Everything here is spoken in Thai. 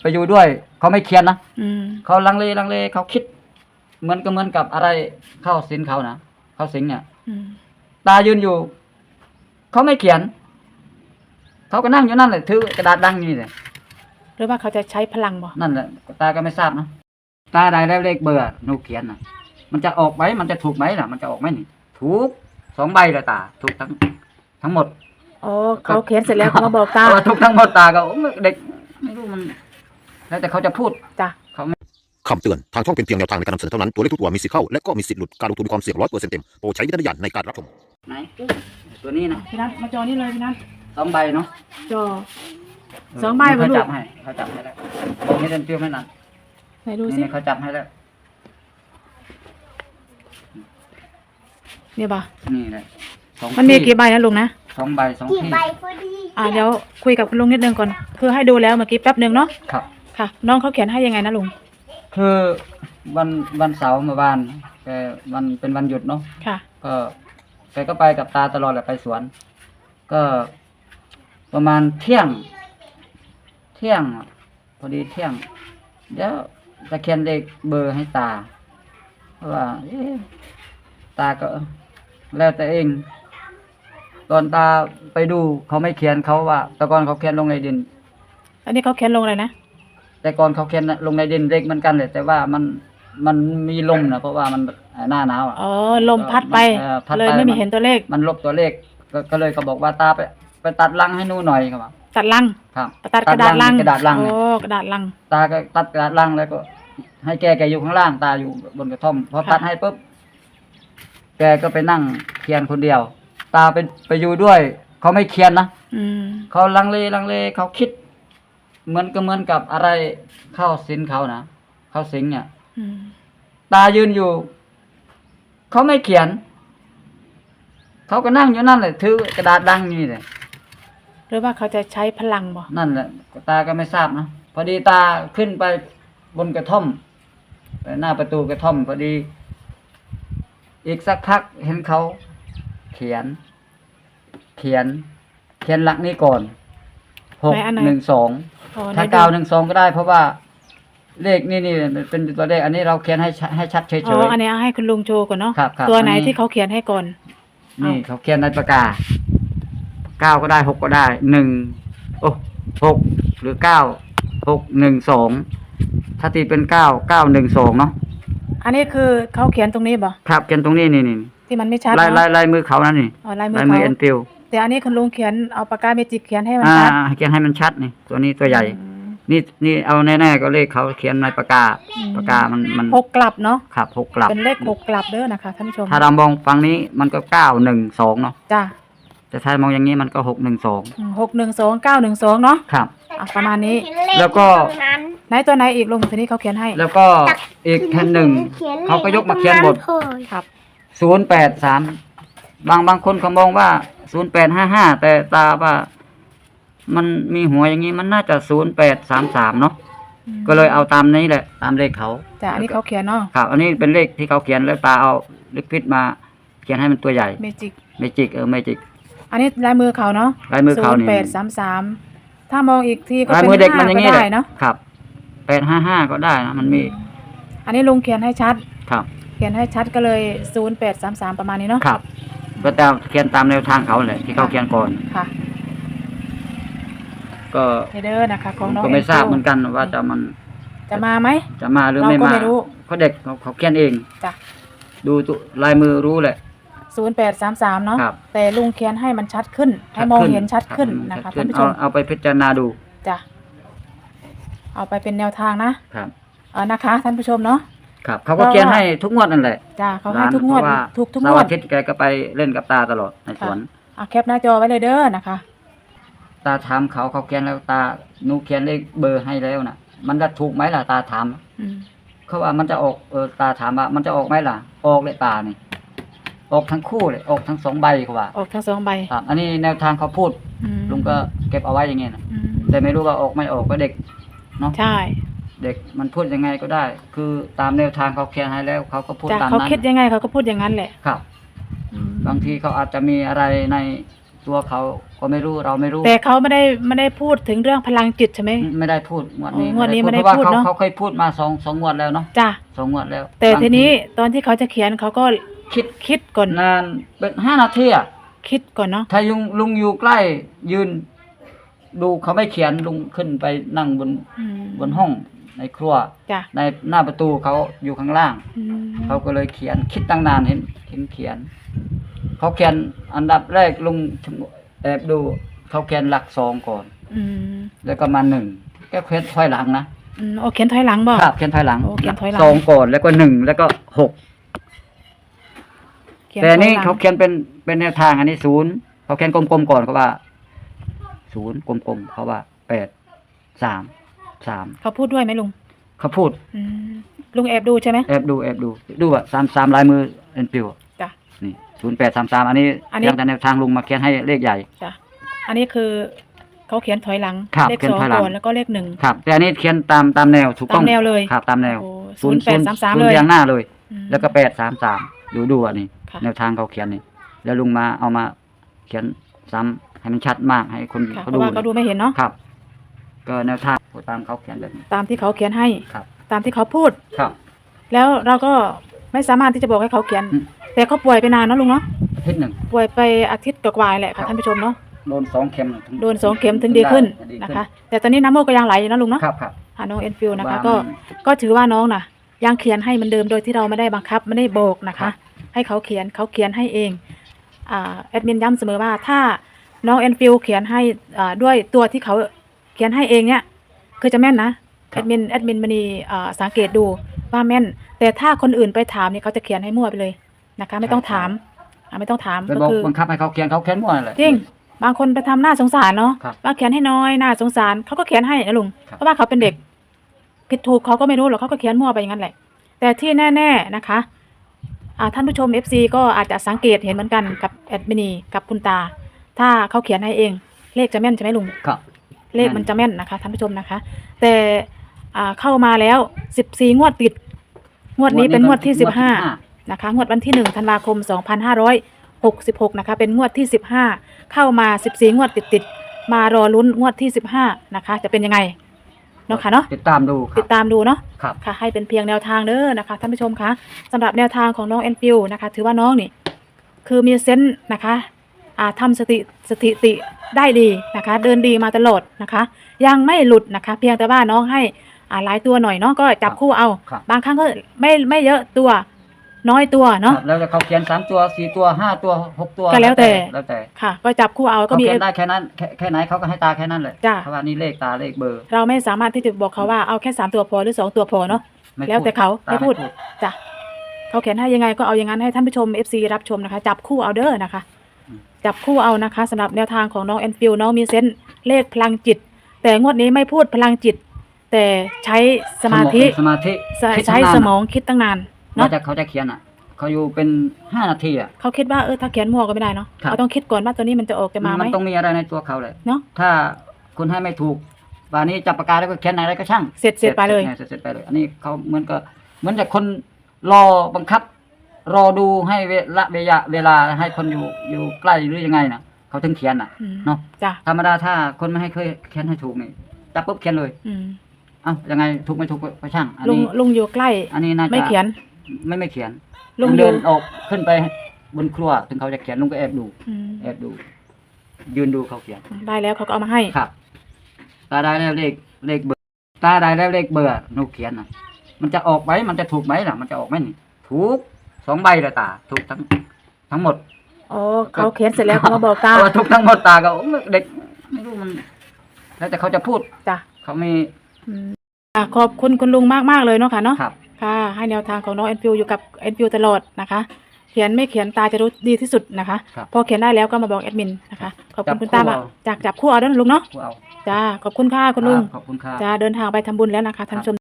ไปอยู่ด้วยเขาไม่เคียนนะอืมเขาลังเลลังเลเขาคิด เหมือนก็เหมือนกับอะไรเข้าสินเขานะเข้าสิงเนี่ย อืมตายืนอยู่ เขาไม่เขียน เขาก็นั่งอยู่นั่นแหละถือกระดาษดังนี่เลยหรือว่าเขาจะใช้พลังบ่นั่นแหละตาก็ไม่ทราบนะตาได้แล้วเลขเบอร์หนูเขียนนะมันจะออกไหมมันจะถูกไหมล่ะ มันจะออกไหมนี่ถูกสองใบเลยตา ถูกทั้ง ทั้งหมดอ๋อเขาเขียนเสร็จแล้วเขามาบอกตา เถูกทั้งหมดตาก็โอ้เด็กไม่รู้มัน แล้วแต่เขาจะพูดจ้ะคำเตือน ทางช่องเป็นเพียงแนวทางในการนำเสนอเท่านั้น ตัวเลขทุกตัวมีสิทธิ์เข้า และก็มีสิทธิ์หลุด การลงทุนมีความเสี่ยงร้อยเปอร์เซ็นต์เต็ม โปรดใช้วิจารณญาณในการรับชม ไหนตัวนี้นะพี่นัทมาจอนี่เลยพี่นัทสองใบเนาะจอ สองใบเขาบ่ลูก จับให้เขาจับให้แล้วบอกไม่เต็มเปรี้ยวไม่นานไหนดูสินี่เขาจับให้แล้วเนี่ยบ่ะนี่แหละสองมันมีที่กี่ใบนะลุงนะสองใบสองกี่ที่ใบพอดี อ่าเดี๋ยวคุยกับคุณลุงนิดนึงก่อน คือให้ดูแล้วเมื่อกี้แป๊บหนึ่งเนาะ ครับ ค่ะ น้องเขาเขียนให้ยังไงนะลุง คือวันวันเสาร์เมื่อวานแกวันเป็นวันหยุดเนาะค่ะ ก็แกก็ไปกับตาตลอดแหละไปสวน ก็ประมาณเที่ยง เที่ยงอะพอดีเที่ยง เดี๋ยวจะเขียนเลขเบอร์ให้ตาเพราะว่าเอ๊ะตาก็ แล้วแต่เอง ตอนตาไปดูเขาไม่เขียนเขาว่าแต่ก่อนเขาเขียนลงในดิน อันนี้เขาเขียนลงอะไรนะ แต่ก่อนเขาเขียนลงในดินเล็กเหมือนกันเลย แต่ว่ามันมันมีลมนะเพราะว่ามันหน้าหนาวอะอ๋อลมพัดไปเออพัดไปเลยไม่มีมันเห็นตัวเลข มันลบตัวเลขก็ก็เลยเขาบอกว่าตาไปไปตัดลังให้หนูหน่อยครับว่าตัดลังครับตัดกระดาษลังกระดาษลังเนี่ยโอ้กระดาษลัง ตาก็ตัดกระดาษลังแล้วก็ ให้แกแกอยู่ข้างล่างตาอยู่บนกระท่อมพอค่ะตัดให้ปุ๊บแกก็ไปนั่งเคียนคนเดียว ตาไปไปอยู่ด้วย เขาไม่เคียนนะอืมเขาลังเลลังเลเขาคิด เหมือนก็เหมือนกับอะไรเข้าสินเขานะเข้าสิงเนี่ยอืมตายืนอยู่ เขาไม่เขียน เขาก็นั่งอยู่นั่นแหละถือกระดาษดังนี่เลยหรือว่าเขาจะใช้พลังบ่นั่นแหละตาก็ไม่ทราบนะพอดีตาขึ้นไปบนกระท่อมไปหน้าประตูกระท่อมพอดี อีกสักพักเห็นเขาเขียน เขียน เขียนหลักนี้ก่อนหกไหนอันไหนหนึ่งสองอ๋อ ถ้าไหนดูเก้าหนึ่งสองก็ได้ เพราะว่าเลขนี่นี่เป็นตัวเลข อันนี้เราเขียนให้ชัดให้ชัดเฉยอ๋อๆอันนี้ให้คุณลุงโชว์ก่อนเนาะครับครับตัวไหนอันนี้ที่เขาเขียนให้ก่อน นี่เขาเขียนในปากกาเก้าก็ได้หกก็ได้หนึ่งโอ้หกหรือเก้าหกหนึ่งสองถ้าตีเป็นเก้าเก้าหนึ่งสองเนาะอันนี้คือเขาเขียนตรงนี้บ่ครับเขียนตรงนี้นี่นี่ที่มันไม่ชัดลายลายเนาะลายมือเขานั่นนี่อ๋อลายมือลายมือเขาเอ็นฟิล แต่อันนี้คุณลุงเขียนเอาปากกาเมจิกเขียนให้มันอ่าชัดเขียนให้มันชัดนี่ตัวนี้ตัวใหญ่ อืมนี่นี่เอาแน่ๆก็เลขเขาเขียนในปากกาอืมปากกามันมันหกกลับเนาะครับหกกลับ เป็นเลขหกกลับเด้อนะคะท่านผู้ชมถ้าเรามองฝั่งนี้มันก็เก้าหนึ่งสองเนาะจ้าแต่ถ้ามองอย่างนี้มันก็หกหนึ่งสองหกหนึ่งสองเก้าหนึ่งสองเนาะ ครับ อะประมาณนี้เขียนเลขแล้วก็ตรงนั้นไหนตัวไหนอีกลุงทีนี้เขาเขียนให้แล้วก็อีกแผ่นหนึ่งขียลขเขาก็ยกมาเขียนบทตรงเลยครับ ศูนย์แปดสามบางบางคนเขามองว่า ศูนย์แปดห้าห้าแต่ตาว่า มันมีหัวอย่างนี้มันน่าจะศูนย์แปดสามสามเนาะอืมก็เลยเอาตามนี้แหละ ตามเลขเขาจ้ะอันนี้เขาเขียนเนาะครับ อันนี้เป็นเลขที่เขาเขียนแล้วตาเอาลิควิดมา เขียนให้มันตัวใหญ่เมจิกเมจิกเออเมจิกอันนี้ลายมือเขาเนาะลายมือเขานี่แปดสามสามถ้ามองอีกทีก็ลายเป็นมือเด็กมันห้าอย่างก็นี้แหได้ละเนาะครับแปดห้าห้าก็ได้นะมันมี อันนี้ลุงเขียนให้ชัด ครับ เขียนให้ชัดก็เลยศูนย์แปดสามสามประมาณนี้เนาะครับ ก็ตามเขียนตามแนวทางเขาแหละที่เขาเขียนก่อน ค่ะก็เฮเดอร์นะคะของน้องก็ไม่แงทราบโจ้เหมือนกันว่าจะมัน จะมาไหมจะมาหรือเราไม่ก็มาไม่รู้เขาเด็กเขาเขาเขียนเองจ้ะดูตัวลายมือรู้แหละศูนย์แปดสามสามเนาะครับแต่ลุงเขียนให้มันชัดขึ้น ให้มองเห็นชัดขึ้นรับนะคะชัดท่านผู้ชเอามเอาไปพิจารณาดูจ้ะเอาไปเป็นแนวทางนะครับเออนะคะ ท่านผู้ชมเนาะ ครับเขาก็เขียนให้ทุกงวดนั่นแหละจ้ะเขาให้ทุกงวดเพราะาทุกทุกงเสาร์วดอาทิตย์แกก็ไปเล่นกับตาตลอดในสวนอะแคปหน้าจอไว้เลยเด้อนะคะ ตาถามเขาเขาเขียนแล้วตาหนูเขียนเลขเบอร์ให้แล้วนะมันจะถูกไหมล่ะตาถามอืมเขาว่ามันจะออกเออตาถามว่ามันจะออกไหมล่ะ ออกเลยตานี่ออกทั้งคู่เลยออกทั้งสองใบเขาว่า ออกทั้งสองใบครับอันนี้แนวทางเขาพูดอืมลุงก็เก็บเอาไว้อย่างเงี้ยนะอืมแต่ไม่รู้ว่าออกไม่ออกก็เด็กเนาะใช่ เด็กมันพูดยังไงก็ได้ คือตามแนวทางเขาเขียนให้แล้ว เขาก็พูดจ้ะตามเขานั้นคิดยังไงเขาก็พูดอย่างนั้นแหละ ครับอืมบางทีเขาอาจจะมีอะไรในตัวเขาก็ไม่รู้เราไม่รู้ แต่เขาไม่ได้ไม่ได้พูดถึงเรื่องพลังจิตใช่ไหม ไม่ไม่ได้พูดงวดนี้อ๋องวดนี้ไม่ได้เพราะว่าพูดเขาเนอะ เขาเคยพูดมาสองสองงวดแล้วเนาะจ้ะสองงวดแล้วแต่บางทีนี้ตอนที่เขาจะเขียนเขาก็คิดคิดก่อนนานเป็นห้านาทีอะคิดก่อนเนาะถ้าลุงลุงอยู่ใกล้ยืน ดูเขาไม่เขียนลุงขึ้นไปนั่งบนอืมบนห้อง ในครัว จ้ะในหน้าประตูเขาอยู่ข้างล่าง อืมเขาก็เลยเขียนคิดตั้งนานเห็นเห็นเขียน เขาเขียนอันดับแรกลุงแอบดู เขาเขียนหลักสองก่อน อืมแล้วก็มาหนึ่งก็เขียนถอยหลังนะอืมโอเขียนถอยหลังบ่ ครับเขียนถอยหลังโอ้เขียนถอยหลัง สองก่อนแล้วก็หนึ่งแล้วก็หกเขียนแต่อันนี่ถอยหลังเขาเขียนเป็นเป็นแนวทางอันนี้ศูนย์เขาเขียนกลมๆก่อนเขาว่าศูนย์กลมๆเขาว่าแปดสาม สามเขาพูดด้วยไหมลุงเขาพูดอืมลุงแอบดูใช่ไหมแอบดูแอบดูดูว่าสามสามลายมือเอ็นปิวจ้ะ นี่ศูนย์แปดสามสามอันนี้อันนี้ ยังแต่แนวทางลุงมาเขียนให้เลขใหญ่ จ้ะอันนี้คือเขาเขียนถอยหลังครับเลขเขียนสองถอยหลัง ก่อนแล้วก็เลขหนึ่ง ครับ แต่อันนี้เขียนตามตามแนวถูกต้องตามแนวเลยครับตามแนวโอ้ศูนย์0833ศูนเลยย์เรียงหน้าเลย อืม แล้วก็แปดสามสามดูดูอันนี้ค่ะ แนวทางเขาเขียนนี่ แล้วลุงมาเอามาเขียนซ้ำให้มันชัดมากให้คนค่ะเพเขาราะดูว่าเขาดูไม่เห็นเนาะ ครับ ก็แนวทางตามเขาเขียนแบบนี้ ตามที่เขาเขียนให้ ครับ ตามที่เขาพูด ครับ แล้วเราก็ไม่สามารถที่จะบอกให้เขาเขียน อืม แต่เขาป่วยไปนานเนอะลุงเนาะอาทิตย์หนึ่ง ป่วยไปอาทิตย์กว่าๆแหละครัค่ะบท่านผู้ชมเนาะโดนสองเข็มถึงโดนสองเข็มถึงดีขึ้นได้ดีนะคะ แต่ตอนนี้น้ำมูกก็ยังไหลอยู่นะลุงเนาะครับครับหาน้องเอ็นฟิวนะคะว่าก็มันก็ถือว่าน้องน่ะ ยังเขียนให้เหมือนเดิมโดยที่เราไม่ได้บังคับไม่ได้โบกนะครัคะ บ ให้เขาเขียนเขาเขียนให้เองอ่าแอดมินย้ำเสมอว่าถ้าน้องเอ็นฟิวเขียนให้อ่าด้วยตัวที่เขา เขียนให้เองเนี่ยคือจะแม่นนะแอดมินแอดมินมณีอ่าสังเกตดูว่าแม่น แต่ถ้าคนอื่นไปถามเนี่ยเขาจะเขียนให้มั่วไปเลยนะคะ ไม่ต้องถามอ่าไม่ต้องถามไปก็บอกคือบังคับให้เขาเขียนเขาเขียนมั่วนั่นแหละจริงบางคนไปทำหน้าสงสารเนาะครับว่าเขียนให้น้อยหน้าสงสารเขาก็เขียนให้นะลุงครับ เพราะว่าเขาเป็นเด็กผิดถูกเขาก็ไม่รู้หรอกเขาก็เขียนมั่วไปอย่างนั้นแหละ แต่ที่แน่ ๆนะคะอ่าท่านผู้ชม FC ก็อาจจะสังเกตเห็นเหมือนกันกับแอดมินีกับคุณตา ถ้าเขาเขียนให้เองเลขจะแม่นใช่ไหมลุง ครับ เลขมันจะแม่นนะคะท่านผู้ชมนะคะ แต่อ่าเข้ามาแล้วสิบสี่งวดติด งวดนี้เป็นงวดที่สิบห้านะคะ งวดวันที่หนึ่งธันวาคมสองพันห้าร้อยหกสิบหกนะคะ เป็นงวดที่สิบห้าเข้ามาสิบสี่งวดติดติดๆมารอลุ้นงวดที่สิบห้านะคะ จะเป็นยังไงเนาะค่ะเนาะติดตามดูครัติบดตามดูเนาะครับค่ะ ให้เป็นเพียงแนวทางเด้อนะคะท่านผู้ชมคะสำหรับแนวทางของน้องแอนฟิวนะคะ ถือว่าน้องนี่คือมีเซนส์นะคะอ่า ทำสติสถิติได้ดีนะคะ เดินดีมาตลอดนะคะ ยังไม่หลุดนะคะ เพียงแต่ว่าน้องให้อ่าหลายตัวหน่อยเนาะก็จับคู่เอาครับบางครั้งก็ไม่ไม่เยอะตัวน้อยตัวเนาะครับแล้วแต่เขาเขียนสามตัวสี่ตัวห้าตัวหกตัวก็แล้วแต่แล้วแต่ค่ะ ก็จับคู่เอาก็เขามีเขียนได้แค่นั้นแค่แค่ไหนเขาก็ให้ตาแค่นั้นเลยจ้ะเพราะว่านี่เลขตาเลขเบอร์ เราไม่สามารถที่จะบอกเขาว่าเอาแค่สามตัวพอหรือสองตัวพอเนาะไม่แล้วแต่เขาตไม่พูดจ้ะเขาเขียนให้ยังไงก็เอาอย่างนั้นให้ท่านผู้ชม FC รับชมนะคะ จับคู่เอาเด้อนะคะ จับคู่เอานะคะสำหรับแนวทางของน้องแอนฟิลน้องมีเซนส์เลขพลังจิต แต่งวดนี้ไม่พูดพลังจิต แต่ใช้สมาธิสมาธิใช้คิดใช้ตั้นานสมองคิดตั้งนานน่าเนาะจะเขาจะเขียนอะ เขาอยู่เป็นห้านาทีอะ เขาคิดว่าเออถ้าเขียนมั่วก็ไม่ได้เนาะครับเราต้องคิดก่อนว่าตัวนี้มันจะออกจะมาไหม นต้องมีอะไรในตัวเขาเลยเนาะถ้าคุณให้ไม่ถูกวันนี้จับปากกาแล้วก็เขียนอะไรก็ช่างเสร็จเสร็จไปเลยเสร็จเสร็จไปเลย อันนี้เขาเหมือนกับเหมือนแต่คนรอบังคับ รอดูให้เวลาเวลาเวลาให้คนอยู่อยู่ใกล้หรือยังไงน่ะเขาถึงเขียนอะอืมเนาะจ้ะธรรมดาถ้าคนไม่ให้เคยเขียนให้ถูกนี่จับปุ๊บเขียนเลยอืมเอ้ายังไงถูกไม่ถูกก็ช่าง อันลุงนี้ลุงอยู่ใกล้ อันนี้น่าจะไม่เขียน ไม่ไม่เขียนลุงลุงอเดิยู่นออกขึ้นไปบนครัวถึงเขาจะเขียนลุงก็แอบดู อืมแอบดู ยืนดูเขาเขียน ได้แล้วเขาก็เอามาให้ครับ ตาได้แล้วเลขเลขเบอร์ตาได้แล้วเลขเบอร์หนูเขียนน่ะมันจะออกไหมมันจะถูกไหมล่ะ มันจะออกไหมนี่ ถูก สองใบเลยตา ถูกทั้งทั้งหมดอ๋อเขาเขียนเสร็จแล้วเขามาบอกตา เถูกทั้งหมดตาก็โอ้เด็กไม่รู้มัน แล้วแต่เขาจะพูดจ้ะ เขามีอืมอะขอบคุณคุณลุงมากมากๆเลยเนาะค่ะเนาะ ครับ ค่ะ ให้แนวทางของน้องแอนฟิวอยู่กับแอนฟิวตลอดนะคะ เขียนไม่เขียนตาจะรู้ดีที่สุดนะคะ ครับพอเขียนได้แล้วก็มาบอกแอดมินนะคะ ขอบคุณจับคุณตาคู่มาเอา จากจับคู่เอาด้วยนะลุงเนาะกูเอาจ้า ขอบคุณค่ะคุณลุงรับขอบคุณครับจ้าเดินทางไปทำบุญแล้วนะคะท่านผู้ชม